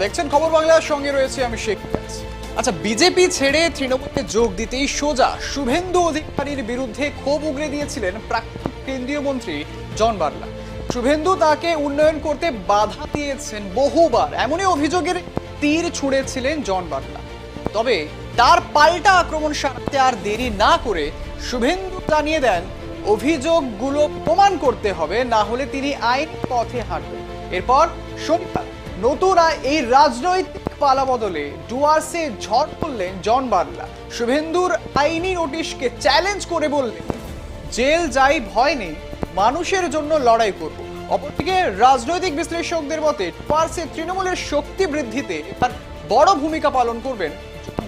নমস্কার দেখছেন খবর বাংলার সঙ্গে রয়েছে আমি শেখ আচ্ছা বিজেপি ছেড়ে তৃণমূলে যোগ দিতেই সোজা। শুভেন্দু অধিকারীর বিরুদ্ধে ক্ষোভ উগরে দিয়েছিলেন প্রাক্তন কেন্দ্রীয় মন্ত্রী জন বার্লা। শুভেন্দু তাকে উন্নয়ন করতে বাধা দিয়েছেন বহুবার। এমনই অভিযোগের তীর ছুঁড়েছিলেন জন বার্লা। তবে তার পাল্টা আক্রমণ সারতে আর দেরি না করে শুভেন্দু জানিয়ে দেন, অভিযোগগুলো প্রমাণ করতে হবে, না হলে তিনি আইন পথে হাঁটবেন। এরপর শনিবার নতুন এই রাজনৈতিক পালাবদলে ডুয়ার্সে ঝড় তুললেন জন বার্লা। শুভেন্দুর আইনি নোটিশকে চ্যালেঞ্জ করে বললেন, জেল যাই ভয় নেই, মানুষের জন্য লড়াই করব। অপরদিকে রাজনৈতিক বিশ্লেষকদের মতে, ডুয়ার্সে তৃণমূলের শক্তি বৃদ্ধিতে তার বড় ভূমিকা পালন করবেন জন দেখুন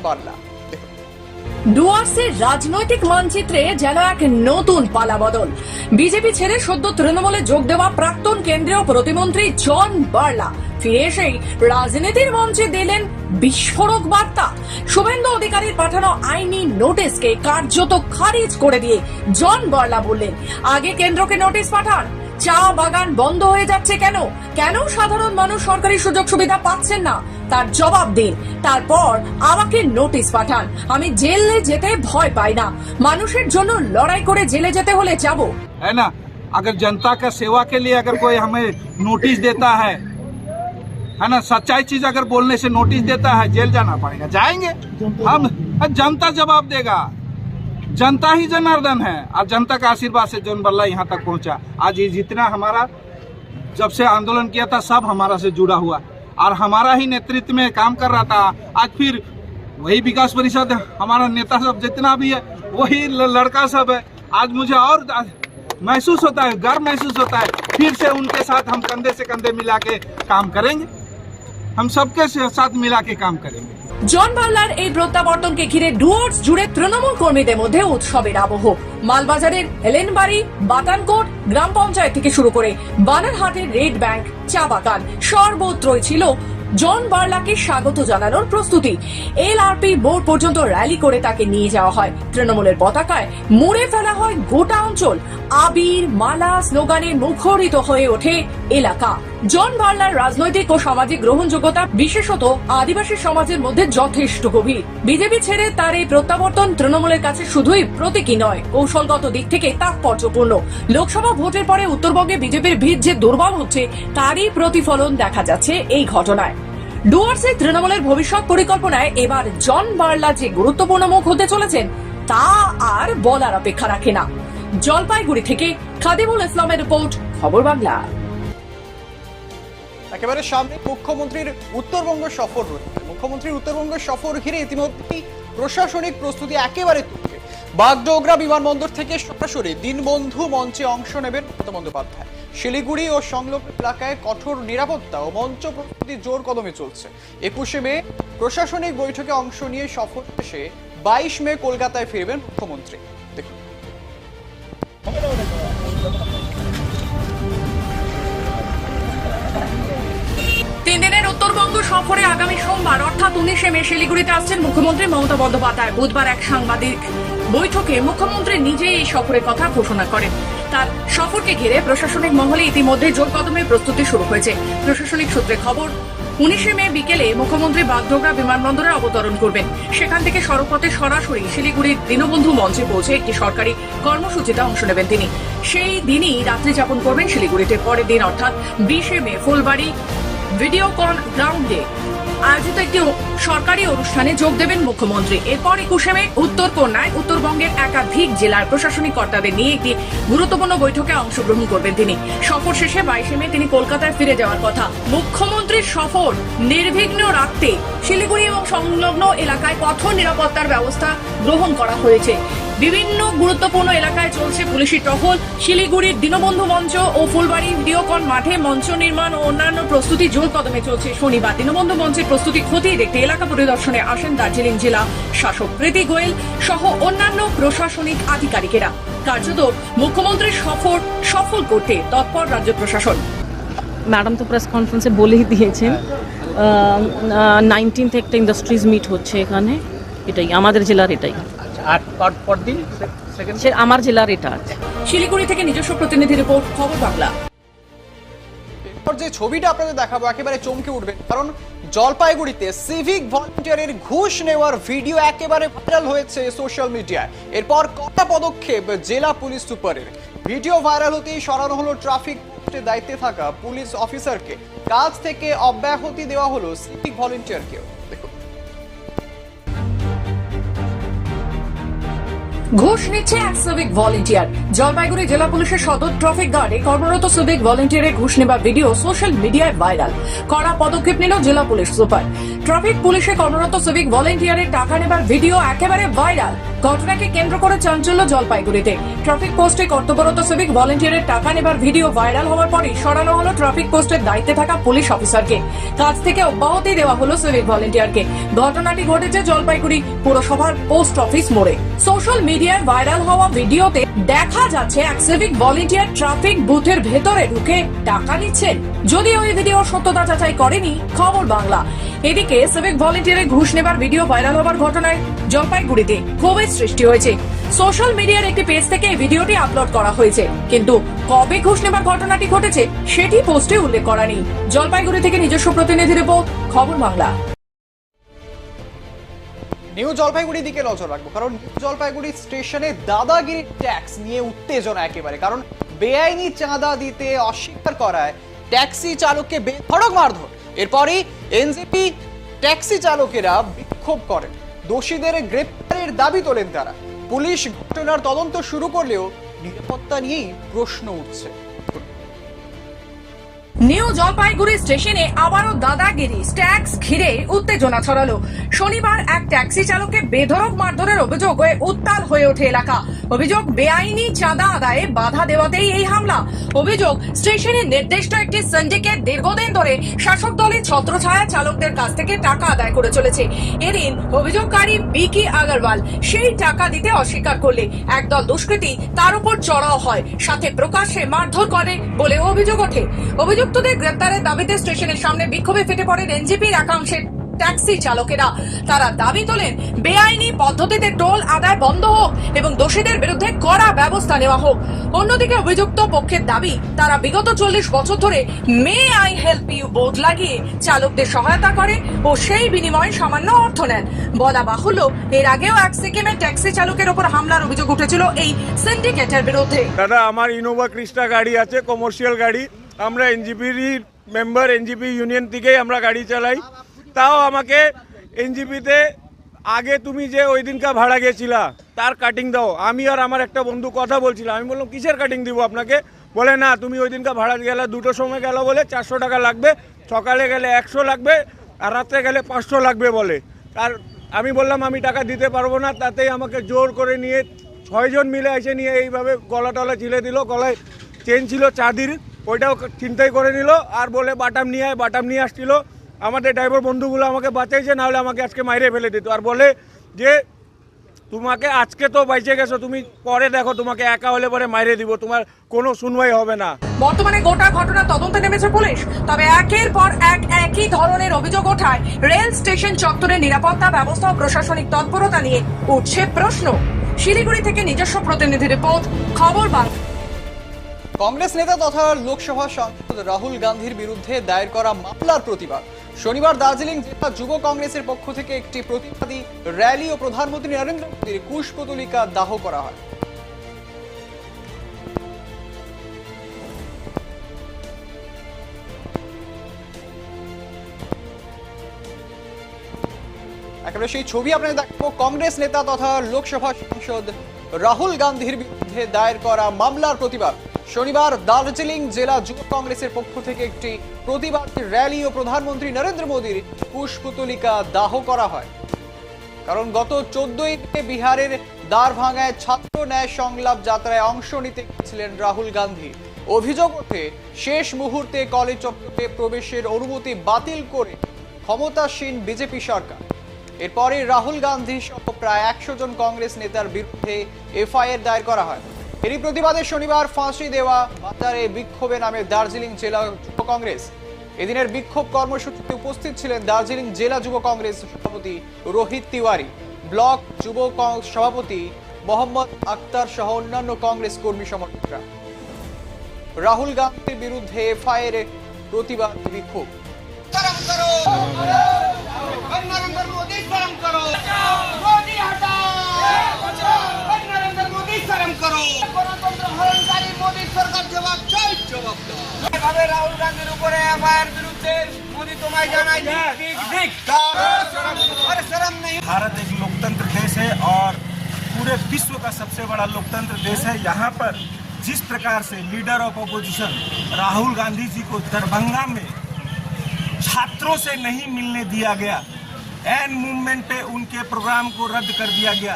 ডুয়ার্সের রাজনৈতিক মানচিত্রে যেন এক নতুন পালাবদল। বিজেপি ছেড়ে সদ্য তৃণমূলে যোগ দেওয়া প্রাক্তন কেন্দ্রীয় প্রতিমন্ত্রী জন বার্লা। ফিরে এসেই রাজনীতির মঞ্চে দিলেন বিস্ফোরক বার্তা। শুভেন্দু অধিকারীর পাঠানো আইনি নোটিশকে কার্যত খারিজ করে দিয়ে জন বার্লা বললেন, আগে কেন্দ্রকে নোটিশ পাঠান চা বাগান বন্ধ হয়ে যাচ্ছে কেন কেন সাধারণ মানুষ সরকারি সুযোগ সুবিধা পাচ্ছেন না তার জবাব দিন তারপর আমাকে নোটিশ পাঠান আমি জেলে যেতে ভয় পাই না মানুষের জন্য লড়াই করে জেলে যেতে হলে যাব है ना अगर जनता का सेवा के लिए अगर कोई हमें नोटिस देता है है ना सच्चाई चीज अगर बोलने से नोटिस देता है जेल जाना पड़ेगा जाएंगे हम जनता जवाब देगा जनता ही जनार्दन है। और जनता का आशीर्वाद से जन बल्ला यहाँ तक पहुँचा। आज ये जितना हमारा जब से आंदोलन किया था, सब हमारा से जुड़ा हुआ। और हमारा ही नेतृत्व में काम कर रहा था। आज फिर वही विकास परिषद, हमारा नेता सब जितना भी है, वही लड़का सब है। आज मुझे और महसूस होता है, गर्व महसूस होता है। फिर से उनके साथ हम कंधे से कंधे मिला के काम करेंगे। हम सबके साथ मिला के काम करेंगे। জন বার্লার এই প্রত্যাবর্তনকে ঘিরে ডুয়ার্স জুড়ে তৃণমূল কর্মীদের মধ্যে উৎসবের আবহ। মালবাজারের হেলেনবাড়ি, বাতানকোট গ্রাম পঞ্চায়েত থেকে শুরু করে বানারহাটের রেড ব্যাংক, চা বাগান, সর্বত্রই ছিল জন বার্লাকে স্বাগত জানানোর প্রস্তুতি। এলআরপি বোর্ড পর্যন্ত র্যালি করে তাকে নিয়ে যাওয়া হয়। তৃণমূলের পতাকায় মুড়ে ফেলা হয় গোটা অঞ্চল। আবির মালা স্লোগানে মুখরিত হয়ে ওঠে এলাকা। জন বার্লার রাজনৈতিক ও সামাজিক গ্রহণযোগ্যতা, বিশেষত আদিবাসী সমাজের মধ্যে যথেষ্ট গভীর। বিজেপি ছেড়ে তার এই প্রত্যাবর্তন তৃণমূলের কাছে শুধুই প্রতীকী নয়, কৌশলগত দিক থেকে তাৎপর্যপূর্ণ। লোকসভা ভোটের পরে উত্তরবঙ্গে বিজেপির ভিত যে দুর্বল হচ্ছে, তারই প্রতিফলন দেখা যাচ্ছে এই ঘটনায়। ডুয়ার্সে তৃণমূলের ভবিষ্যৎ পরিকল্পনায় এবার জন বার্লা যে গুরুত্বপূর্ণ মুখ হতে চলেছেন, তা আর বলার অপেক্ষা রাখে না। জলপাইগুড়ি থেকে খাদিমুল ইসলামের রিপোর্ট, খবর বাংলা। একেবারে সামনে মুখ্যমন্ত্রীর উত্তরবঙ্গ সফর রয়েছে। মুখ্যমন্ত্রীর উত্তরবঙ্গ সফর ঘিরে ইতিমধ্যেই প্রশাসনিক প্রস্তুতি একেবারে তুলবে বাগডোগরা বিমানবন্দর থেকে সরাসরি দিনবন্ধু মঞ্চে অংশ নেবেন বন্দ্যোপাধ্যায় শিলিগুড়ি ও সংলগ্ন এলাকায় কঠোর নিরাপত্তা ও মঞ্চ প্রস্তুতি জোর কদমে চলছে। একুশে মে প্রশাসনিক বৈঠকে অংশ নিয়ে সফর শেষে বাইশ মে কলকাতায় ফিরবেন মুখ্যমন্ত্রী। উত্তরবঙ্গ সফরে আগামী সোমবার, অর্থাৎ উনিশে মে শিলিগুড়িতে আসছেন মুখ্যমন্ত্রী মমতা বন্দ্যোপাধ্যায়। বুধবার এক সাংবাদিক বৈঠকে মুখ্যমন্ত্রী নিজেই এই সফরের কথা ঘোষণা করেন। তার সফরকে ঘিরে প্রশাসনিক মহলে ইতিমধ্যে জোর কদমে প্রস্তুতি শুরু হয়েছে। প্রশাসনিক সূত্রে খবর, উনিশে মে বিকেলে মুখ্যমন্ত্রী বাগডোগরা বিমানবন্দরে অবতরণ করবেন। সেখান থেকে সড়কপথে সরাসরি শিলিগুড়ির দীনবন্ধু মঞ্চে পৌঁছে একটি সরকারি কর্মসূচিতে অংশ নেবেন তিনি। সেই দিনই রাত্রি যাপন করবেন শিলিগুড়িতে। পরের দিন, অর্থাৎ বিশে মে, ফুলবাড়ি ভিডিওকন গ্রাউন্ডে আয়োজিত একটি সরকারি অনুষ্ঠানে যোগ দেবেন মুখ্যমন্ত্রী। এরপর একুশে মে উত্তর কন্যায় উত্তরবঙ্গের একাধিক জেলার প্রশাসনিক কর্তাদের নিয়ে একটি গুরুত্বপূর্ণ বৈঠকে অংশগ্রহণ করবেন তিনি। সফর শেষে বাইশে মে তিনি কলকাতায় ফিরে যাওয়ার কথা। মুখ্যমন্ত্রীর সফর নির্বিঘ্ন রাখতে শিলিগুড়ি এবং সংলগ্ন এলাকায় কঠোর নিরাপত্তার ব্যবস্থা গ্রহণ করা হয়েছে। বিভিন্ন গুরুত্বপূর্ণ এলাকায় চলছে পুলিশি টহল। শিলিগুড়ির দীনবন্ধু মঞ্চ ও ফুলবাড়ি ভিডিওকন মাঠে মঞ্চ নির্মাণ ও অন্যান্য প্রস্তুতি জোর কদমে চলছে। শনিবার দীনবন্ধু মঞ্চের প্রস্তুতি খতিয়ে দেখতে এলাকা পরিদর্শনে আসেন দার্জিলিং জেলা শাসক প্রীতি গোয়েল সহ অন্যান্য প্রশাসনিক আধিকারিকেরা। কার্যত মুখ্যমন্ত্রীর সফর সফল করতে তৎপর রাজ্য প্রশাসন। ম্যাডাম তো প্রেস কনফারেন্সে বলেই দিয়েছেন নাইনটিন্থ একটা ইন্ডাস্ট্রিজ মিট হচ্ছে এখানে, এটাই, আমাদের জেলার এটাই। আর পর পর সেকেন্ড আমার জেলার এটা আছে। শিলিগুড়ি থেকে নিজস্ব প্রতিনিধি রিপোর্ট খবর বাংলা। এরপর যে ছবিটা আপনাদের দেখাবো একেবারে চমকে উঠবে। কারণ জলপাইগুড়িতে সিভিক ভলান্টিয়ারের ঘুষ নেওয়ার ভিডিও একেবারে ভাইরাল হয়েছে সোশ্যাল মিডিয়ায় এরপর কটা পদক্ষেপ জেলা পুলিশ সুপারের? ভিডিও ভাইরাল হতেই সরানো হলো ট্রাফিক পোস্টে দায়িত্বে থাকা পুলিশ অফিসারকে কাজ থেকে অব্যাহতি দেওয়া হলো সিভিক ভলান্টিয়ারকেও ঘুষ নিচ্ছে এক সিভিক ভলেন্টিয়ার জলপাইগুড়ি জেলা পুলিশের সদর ট্রাফিক গার্ডে কর্মরত সিভিক ভলেন্টিয়ারের ঘুষ নেবার ভিডিও সোশ্যাল মিডিয়ায় ভাইরাল কড়া পদক্ষেপ নিল জেলা পুলিশ সুপার। ট্রাফিক পুলিশে কর্মরত সিভিক ভলেন্টিয়ারের টাকা নেবার ভিডিও একেবারে ভাইরাল। ঘটনাকে কেন্দ্র করে চাঞ্চল্য জলপাইগুড়িতে। ট্রাফিক পোস্টে কর্তব্যরত সিভিক ভলেন্টিয়ারের টাকা নেবার ভিডিও ভাইরাল হওয়ার পরই সরানো হলো ট্রাফিক পোস্টের দায়িত্বে থাকা পুলিশ অফিসারকে। কাজ থেকে অব্যাহতি দেওয়া হলো সিভিক ভলেন্টিয়ারকে ঘটনাটি ঘটেছে জলপাইগুড়ি পুরসভার পোস্ট অফিস মোড়ে। সোশ্যাল মিডিয়ায় ভাইরাল হওয়া ভিডিওতে দেখা যাচ্ছে এক সিভিক ভলেন্টিয়ার ট্রাফিক বুথের ভেতরে ঢুকে টাকা নিচ্ছেন। যদিও এই ভিডিও সত্যতা যাচাই করেনি, খবর বাংলা। এদিকে সিভিক ভলেন্টিয়ারের ঘুষ নেবার ভিডিও ভাইরাল হওয়ার ঘটনায় জলপাইগুড়িতে ক্ষোভের সৃষ্টি হয়েছে। সোশ্যাল মিডিয়ার একটি পেজ থেকে এই ভিডিওটি আপলোড করা হয়েছে। কিন্তু কবে ঘুষ নেবার ঘটনাটি ঘটেছে, সেটি পোস্টে উল্লেখ করা নেই। জলপাইগুড়ি থেকে নিজস্ব প্রতিনিধি রিপোর্ট খবর বাংলা। নিউ জলপাইগুড়ির দিকে নজর রাখব, কারণ নিউ জলপাইগুড়ি স্টেশনে দাদাগিরি ট্যাক্স নিয়ে উত্তেজনা একেবারে। কারণ বেআইনি চাঁদা দিতে অস্বীকার করায় ট্যাক্সি চালককে বেধড়ক মারধর। এরপরই এনজেপি ট্যাক্সি চালকেরা বিক্ষোভ করেন। দোষীদের গ্রেপ্তারের দাবি তোলেন তারা। পুলিশ ঘটনার তদন্ত শুরু করলেও নিরাপত্তা নিয়েই প্রশ্ন উঠছে। নিউ জলপাইগুড়ি স্টেশনে আবারও দাদাগিরি ট্যাক্স ঘিরে উত্তেজনা ছড়ালো। শনিবার এক ট্যাক্সি চালককে বেধড়ক মারধরের অভিযোগ হয়ে উত্তাল হয়ে ওঠে এলাকা। অভিযোগ, বেআইনি চাঁদা আদায়ে বাধা দেওয়াতেই এই হামলা। অভিযোগ, স্টেশনের নির্দিষ্ট একটি সিন্ডিকেট দীর্ঘদিন ধরে শাসক দলের ছত্রছায়া চালকদের কাছ থেকে টাকা আদায় করে চলেছে। এদিন অভিযোগকারী বিকি আগরওয়াল সেই টাকা দিতে অস্বীকার করলে। একদল দুষ্কৃতী তার উপর চড়াও হয়, সাথে প্রকাশ্যে মারধর করে বলে অভিযোগ ওঠে। অভিযুক্তদের গ্রেপ্তারের দাবিতে স্টেশনের সামনে বিক্ষোভে ফেটে পড়েন এনজিপির একাংশের ট্যাক্সি চালকেরা। তারা দাবি তোলেন, বেআইনি পদ্ধতিতে টোল আদায় বন্ধ হোক এবং দোষীদের বিরুদ্ধে কড়া ব্যবস্থা নেওয়া হোক। অন্যদিকে অভিযুক্ত পক্ষের দাবি, তারা বিগত চল্লিশ বছর ধরে may I help you board লাগিয়ে চালকদের সহায়তা করে ও সেই বিনিময়ে সামান্য অর্থ নেন। বলা বাহুল্য, এর আগেও এক সিকিমের ট্যাক্সি চালকের ওপর হামলার অভিযোগ উঠেছিল এই সিন্ডিকেটের বিরুদ্ধে। দাদা, আমার ইনোভা ক্রিস্টা গাড়ি আছে, কমার্শিয়াল গাড়ি। আমরা এনজিপির মেম্বার, এনজিপি ইউনিয়ন থেকেই আমরা গাড়ি চালাই। তাও আমাকে এনজিপিতে আগে তুমি যে ওই দিনকা ভাড়া গেছিলা, তার কাটিং দাও। আমি আর আমার একটা বন্ধু কথা বলছিলাম। আমি বললাম, কিসের কাটিং দিব আপনাকে? বলে, না, তুমি ওই দিনকা ভাড়া গেলে দুটোর সময় গেল বলে, চারশো টাকা লাগবে, সকালে গেলে একশো লাগবে, আর রাত্রে গেলে পাঁচশো লাগবে বলে। আর আমি বললাম, আমি টাকা দিতে পারব না। তাতেই আমাকে জোর করে নিয়ে ছয়জন মিলে এসে নিয়ে এইভাবে গলা টলা চিলে দিল, গলায় চেন ছিল চাঁদির। ওইটাও চিন্তাই করে নিল আর বলে বাটাম নিয়ে আয়, বাটাম নিয়ে আসছিল। আমাদের ড্রাইভার বন্ধুগুলো আমাকে বাঁচাইছে, নাহলে আমাকে আজকে মাইরে ফেলে দিত। আর বলে যে, তোমাকে আজকে তো বাইচে গেছো, তুমি পরে দেখো তোমাকে একা হলে পরে মাইরে দিব, তোমার কোনো শুনবাই হবে না। বর্তমানে গোটা ঘটনা তদন্তে নেমেছে পুলিশ, তবে একের পর এক একই ধরনের অভিযোগ ওঠায় রেল স্টেশন চত্বরের নিরাপত্তা ব্যবস্থা ও প্রশাসনিক তৎপরতা নিয়ে উঠছে প্রশ্ন। শিলিগুড়ি থেকে নিজস্ব প্রতিনিধি রিপোর্ট, খবর বাংলা। কংগ্রেস নেতা তথা লোকসভা সাংসদ রাহুল গান্ধীর বিরুদ্ধে দায়ের করা মামলার প্রতিবাদ। শনিবার দার্জিলিং জেলা যুব কংগ্রেসের পক্ষ থেকে একটি প্রতিবাদী র্যালি ও প্রধানমন্ত্রী নরেন্দ্র মোদীর কুশপুতলিকা দাহ করা হয়। একেবারে সেই ছবি আপনাদের দেখাবো। কংগ্রেস নেতা তথা লোকসভা সাংসদ রাহুল গান্ধীর বিরুদ্ধে দায়ের করা মামলার প্রতিবাদ। শনিবার দার্জিলিং জেলা যুব কংগ্রেসের পক্ষ থেকে একটি প্রতিবাদ র্যালি ও প্রধানমন্ত্রী নরেন্দ্র মোদীর পুষ্পতলিকা দাহ করা হয়। কারণ গত চোদ্দই মে বিহারের দ্বারভাঙায় ছাত্র ন্যায় সংলাপ যাত্রায় অংশ নিতে গিয়েছিলেন রাহুল গান্ধী। অভিযোগ ওঠে, শেষ মুহূর্তে কলেজ চত্বরে প্রবেশের অনুমতি বাতিল করে ক্ষমতাসীন বিজেপি সরকার। এরপরে রাহুল গান্ধী সহ প্রায় একশো জন কংগ্রেস নেতার বিরুদ্ধে এফআইআর দায়ের করা হয়। এরই প্রতিবাদে শনিবার ফাঁসি দেওয়া বাজারে বিক্ষোভে নামে দার্জিলিং জেলা যুব কংগ্রেস এদিনের বিক্ষোভ কর্মসূচিতে উপস্থিত ছিলেন দার্জিলিং জেলা যুব কংগ্রেস সভাপতি রোহিত তিওয়ারি ব্লক যুব সভাপতি মোহাম্মদ আক্তার সহ অন্যান্য কংগ্রেস কর্মী সমর্থকরা রাহুল গান্ধীর বিরুদ্ধে এফআইআর প্রতিবাদ বিক্ষোভ করো करो नरेंद्र मोदी शर्म करो मोदी हटाओ नरेंद्र मोदी शर्म करो গণতন্ত্র হরণকারী মোদী সরকার জবাব চাই জবাব দাও এভাবে রাহুল গান্ধীর উপরে এফআইআর বিরুদ্ধে মোদি তোমায় জানাই দিক দিক আরে শরম নেই भारत एक लोकतंत्र देश है और पूरे विश्व का सबसे बड़ा लोकतंत्र देश है यहाँ पर जिस प्रकार से leader of opposition Rahul Gandhi ji को दरभंगा में छात्रों से नहीं मिलने दिया गया एन मूवमेंट पे उनके प्रोग्राम को रद्द कर दिया गया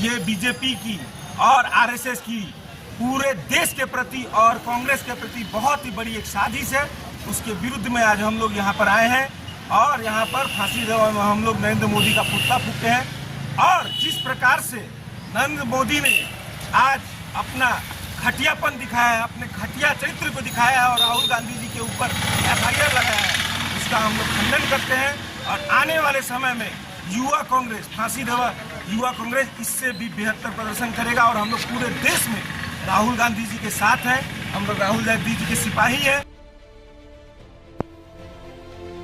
ये बीजेपी की और आरएसएस की पूरे देश के प्रति और कांग्रेस के प्रति बहुत ही बड़ी एक साजिश है। उसके विरुद्ध में आज हम लोग यहाँ पर आए हैं और यहाँ पर फांसी हम लोग नरेंद्र मोदी का पुतला फूकते हैं। और जिस प्रकार से नरेंद्र मोदी ने आज अपना घटियापन दिखाया है अपने घटिया चरित्र को दिखाया है और राहुल गांधी जी के ऊपर एफ़ लगाया है उसका हम लोग खंडन करते हैं। और आने वाले समय में युवा कांग्रेस, फांसी देवा युवा कांग्रेस इससे भी बेहतर प्रदर्शन करेगा और हम लोग पूरे देश में राहुल गांधी जी के साथ हैं हम लोग राहुल गांधी जी के सिपाही हैं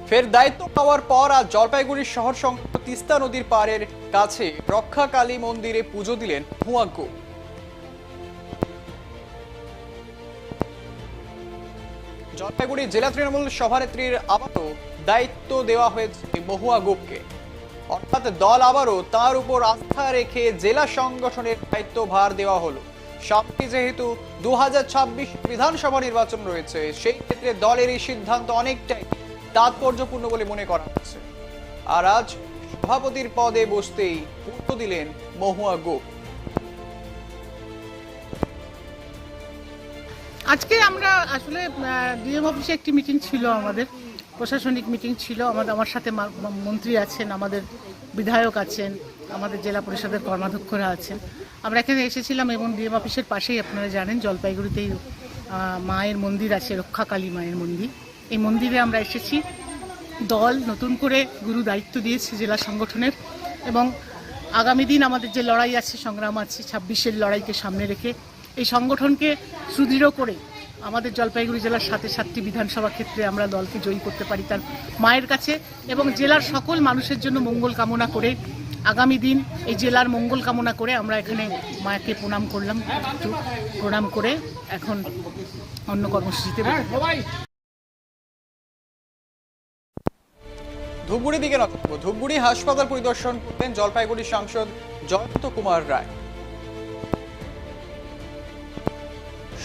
ফের দায়িত্ব পাওয়ার পর আজ জলপাইগুড়ির শহর সংলগ্ন তিস্তা নদীর পাড়ের কাছে রক্ষাকালী মন্দিরে পুজো দিলেন হুয়াগ্য জলপাইগুড়ি জেলা তৃণমূল সভানেত্রীর আবারও দায়িত্ব দেওয়া হয়েছে মহুয়া গোপকে অর্থাৎ দল আবারও তার উপর আস্থা রেখে জেলা সংগঠনের দায়িত্ব ভার দেওয়া হলো। সামনে যেহেতু দু বিধানসভা নির্বাচন রয়েছে, সেই ক্ষেত্রে দলের এই সিদ্ধান্ত অনেকটাই তাৎপর্যপূর্ণ বলে মনে করা হচ্ছে। আর আজ সভাপতির পদে বসতেই পুজো দিলেন মহুয়া গোপ। আজকে আমরা আসলে ডিএম অফিসে একটি মিটিং ছিল আমাদের। প্রশাসনিক মিটিং ছিল, আমাদের, আমার সাথে মন্ত্রী আছেন, আমাদের বিধায়ক আছেন, আমাদের জেলা পরিষদের কর্মাধ্যক্ষরা আছেন। আমরা এখানে এসেছিলাম এবং ডিএম অফিসের পাশেই, আপনারা জানেন, জলপাইগুড়িতেই মায়ের মন্দির আছে, রক্ষাকালী মায়ের মন্দির। এই মন্দিরে আমরা এসেছি। দল নতুন করে গুরু দায়িত্ব দিয়েছে জেলা সংগঠনের এবং আগামী দিন আমাদের যে লড়াই আছে, সংগ্রাম আছে, ছাব্বিশের লড়াইকে সামনে রেখে, এই সংগঠনকে সুদৃঢ় করে আমাদের জলপাইগুড়ি জেলার সাথে সাতটি বিধানসভা ক্ষেত্রে আমরা দলকে জয়ী করতে পারি তার মায়ের কাছে এবং জেলার সকল মানুষের জন্য মঙ্গল কামনা করে আগামী দিন এই জেলার মঙ্গল কামনা করে আমরা এখানে মাকে প্রণাম করলাম, একটু প্রণাম করে এখন অন্য কর্মসূচিতে। ধূপগুড়ি দিকে দেবো। ধূপগুড়ি হাসপাতাল পরিদর্শন করলেন জলপাইগুড়ি সাংসদ জয়ন্ত কুমার রায়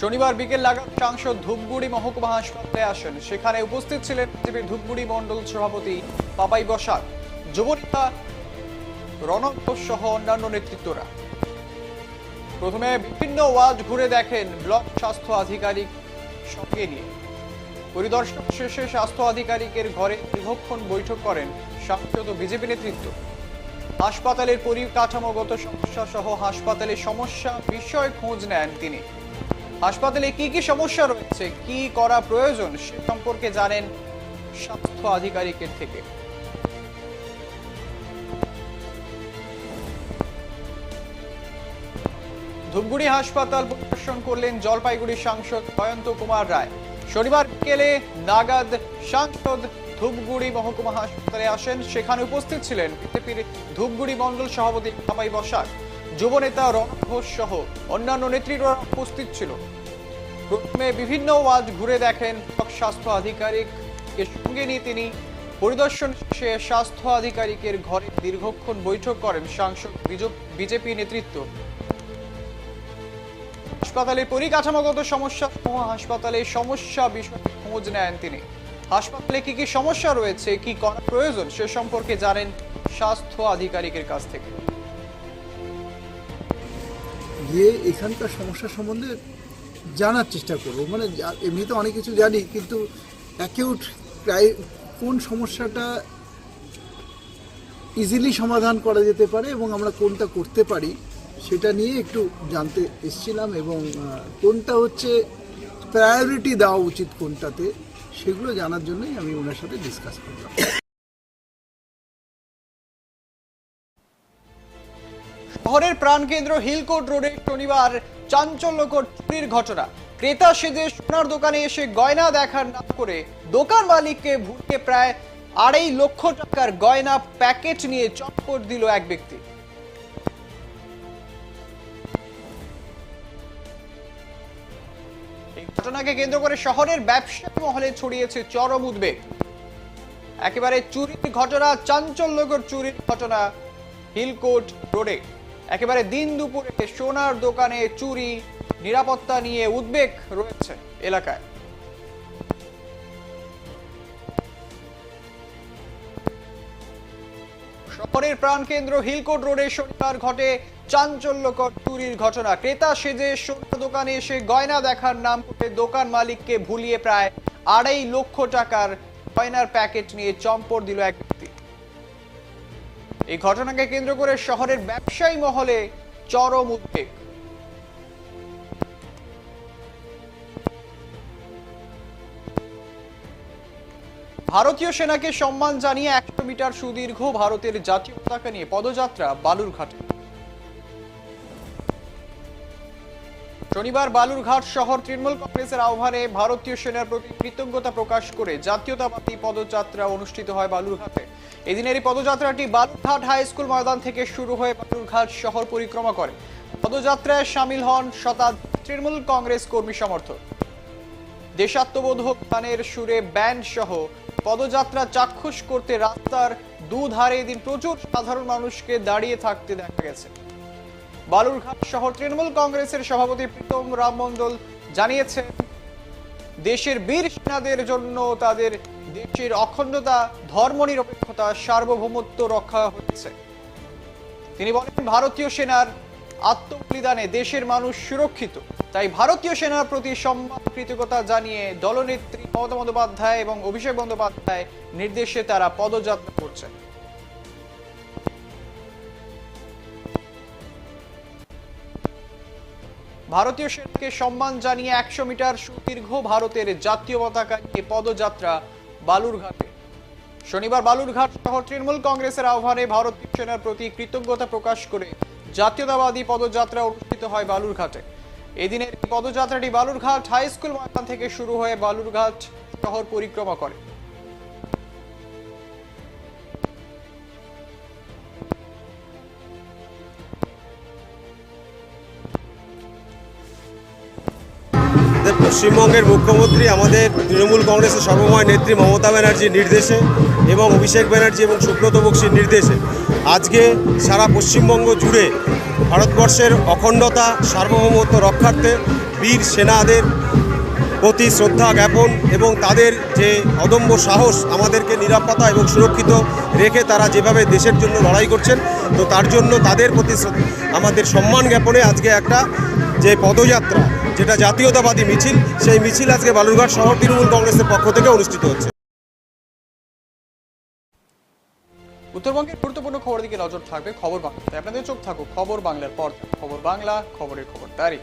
শনিবার বিকেল নাগাদ সাংসদ ধূপগুড়ি মহকুমা হাসপাতালে আসেন। সেখানে উপস্থিত ছিলেন বিজেপির ধূপগুড়ি মণ্ডল সভাপতি পাপাই বসাক যুবনেতা ঘোষ সহ অন্যান্য নেতৃত্বরা। প্রথমে বিভিন্ন ওয়ার্ড ঘুরে দেখেন ব্লক স্বাস্থ্য আধিকারিক সঙ্গে নিয়ে। পরিদর্শন শেষে স্বাস্থ্য আধিকারিকের ঘরে দীর্ঘক্ষণ বৈঠক করেন সাংসদ ও বিজেপি নেতৃত্ব। হাসপাতালের পরিকাঠামোগত সমস্যা সহ হাসপাতালের সমস্যা বিষয় খোঁজ নেন তিনি। হাসপাতালে কি কি সমস্যা রয়েছে, কি করা প্রয়োজন সে সম্পর্কে জানেন স্বাস্থ্য আধিকারিকের থেকে। ধূপগুড়ি হাসপাতাল পরিদর্শন করলেন জলপাইগুড়ি সাংসদ জয়ন্ত কুমার রায়। শনিবার বিকেলে নাগাদ সাংসদ ধূপগুড়ি মহকুমা হাসপাতালে আসেন। সেখানে উপস্থিত ছিলেন বিজেপির ধূপগুড়ি মণ্ডল সভাপতি কামাই বসাক। যুবনেতা রণ ঘোষ সহ অন্যান্য নেতৃত্বরা উপস্থিত ছিল। প্রথমে বিভিন্ন ওয়ার্ড ঘুরে দেখেন স্বাস্থ্য আধিকারিককে সঙ্গে নিয়ে তিনি পরিদর্শন শেষে স্বাস্থ্য আধিকারিকের ঘরে দীর্ঘক্ষণ বৈঠক করেন সাংসদ বিজেপি নেতৃত্ব। হাসপাতালের পরিকাঠামোগত সমস্যা সহ হাসপাতালের সমস্যা বিষয়ে খোঁজ নেন তিনি। হাসপাতালে কি কি সমস্যা রয়েছে, কি করা প্রয়োজন, সে সম্পর্কে জানেন স্বাস্থ্য আধিকারিকের কাছ থেকে। গিয়ে এখানকার সমস্যা সম্বন্ধে জানার চেষ্টা করব। মানে এমনিতে অনেক কিছু জানি, কিন্তু অ্যাকিউট প্রায় কোন সমস্যাটা ইজিলি সমাধান করা যেতে পারে এবং আমরা কোনটা করতে পারি, সেটা নিয়ে একটু জানতে এসছিলাম এবং কোনটা হচ্ছে প্রায়োরিটি দেওয়া উচিত কোনটাতে, সেগুলো জানার জন্যই আমি ওনার সাথে ডিসকাস করলাম। শহরের প্রাণকেন্দ্র হিলকোট রোডে শনিবার চাঞ্চল্যকর চুরির ঘটনা। ক্রেতা সেজে সোনার দোকানে এসে গয়না দেখার নাম করে দোকান মালিককে ভুলিয়ে প্রায় আড়াই লক্ষ টাকার গয়না প্যাকেট নিয়ে চটপট দিল এক ব্যক্তি। ঘটনাকে কেন্দ্র করে শহরের ব্যবসায়ী মহলে ছড়িয়েছে চরম উদ্বেগ। একেবারে চুরির ঘটনা, চাঞ্চল্যকর চুরির ঘটনা হিলকোট রোডে। একেবারে দিন দুপুরে সোনার দোকানে চুরি, নিরাপত্তা নিয়ে উদ্বেগ রয়েছে এলাকায়। শহরের প্রাণকেন্দ্র হিলকোট রোডে শনিবার ঘটে চাঞ্চল্যকর চুরির ঘটনা। ক্রেতা সেজে সোনার দোকানে এসে গয়না দেখার নাম করে দোকান মালিককে ভুলিয়ে প্রায় আড়াই লক্ষ টাকার গয়নার প্যাকেট নিয়ে চম্পট দিল এক ব্যক্তি। এই ঘটনাকে কেন্দ্র করে শহরের ব্যবসায়ী মহলে চরম উদ্বেগ। ভারতীয় সেনাকে সম্মান জানিয়ে একশো মিটার সুদীর্ঘ ভারতের জাতীয় পতাকা নিয়ে পদযাত্রা বালুরঘাটে। শনিবার বালুরঘাট শহর তৃণমূল কংগ্রেসের আহ্বানে ভারতীয় সেনার প্রতি কৃতজ্ঞতা প্রকাশ করে জাতীয়তাবাদী পদযাত্রা অনুষ্ঠিত হয় বালুরঘাটে। এদিনের এই পদযাত্রাটি বালুরঘাট হাই স্কুল ময়দান থেকে শুরু হয়ে বালুরঘাট শহর পরিক্রমা করে। পদযাত্রায় সামিল হন শতাধিক তৃণমূল কংগ্রেস কর্মী সমর্থক। দেশাত্মবোধক গানের সুরে ব্যান্ড সহ পদযাত্রা চাক্ষুষ করতে রাস্তার দুধারে এদিন প্রচুর সাধারণ মানুষকে দাঁড়িয়ে থাকতে দেখা গেছে। বালুরঘাট শহর তৃণমূল কংগ্রেসের সভাপতি প্রীতম রাম মণ্ডল জানিয়েছেন, দেশের বীর সেনাদের জন্য তাদের দেশের অখণ্ডতা, ধর্মনিরপেক্ষতা, সার্বভৌমত্ব রক্ষা হচ্ছে তিনি বলেন, ভারতীয় সেনার আত্মবলিদানে দেশের মানুষ সুরক্ষিত। তাই ভারতীয় সেনার প্রতি সম্মান, কৃতজ্ঞতা জানিয়ে দলনেত্রী মমতা বন্দ্যোপাধ্যায় এবং অভিষেক বন্দ্যোপাধ্যায় নির্দেশে তারা পদযাত্রা করছেন। ভারতীয় সেনাকে সম্মান জানিয়ে একশো মিটার সুদীর্ঘ ভারতের জাতীয় পতাকা নিয়ে পদযাত্রা বালুরঘাটে। শনিবার বালুরঘাট শহর তৃণমূল কংগ্রেসের আহ্বানে ভারত সেনার প্রতি কৃতজ্ঞতা প্রকাশ করে জাতীয়তাবাদী পদযাত্রা অনুষ্ঠিত হয় বালুরঘাটে। এদিনের পদযাত্রাটি বালুরঘাট হাই স্কুল ময়দান থেকে শুরু হয়ে বালুরঘাট শহর পরিক্রমা করে। পশ্চিমবঙ্গের মুখ্যমন্ত্রী আমাদের তৃণমূল কংগ্রেসের সর্বময় নেত্রী মমতা ব্যানার্জির নির্দেশে এবং অভিষেক ব্যানার্জি এবং সুব্রত বক্সির নির্দেশে আজকে সারা পশ্চিমবঙ্গ জুড়ে ভারতবর্ষের অখণ্ডতা, সার্বভৌমত্ব রক্ষার্থে বীর সেনাদের প্রতি শ্রদ্ধা জ্ঞাপন এবং তাদের যে অদম্য সাহস আমাদেরকে নিরাপত্তা এবং সুরক্ষিত রেখে তারা যেভাবে দেশের জন্য লড়াই করছেন, তো তার জন্য তাদের প্রতি আমাদের সম্মান জ্ঞাপনে আজকে একটা যে পদযাত্রা যেটা জাতীয়তাবাদী মিছিল, সেই মিছিল আজকে বালুরঘাট শহর তৃণমূল কংগ্রেসের পক্ষ থেকে অনুষ্ঠিত হচ্ছে। উত্তরবঙ্গের গুরুত্বপূর্ণ খবরের দিকে নজর থাকবে খবর বাংলাতে আপনাদের চোখ থাকুক খবর বাংলার পর। খবর বাংলা, খবরের খবর তারিখ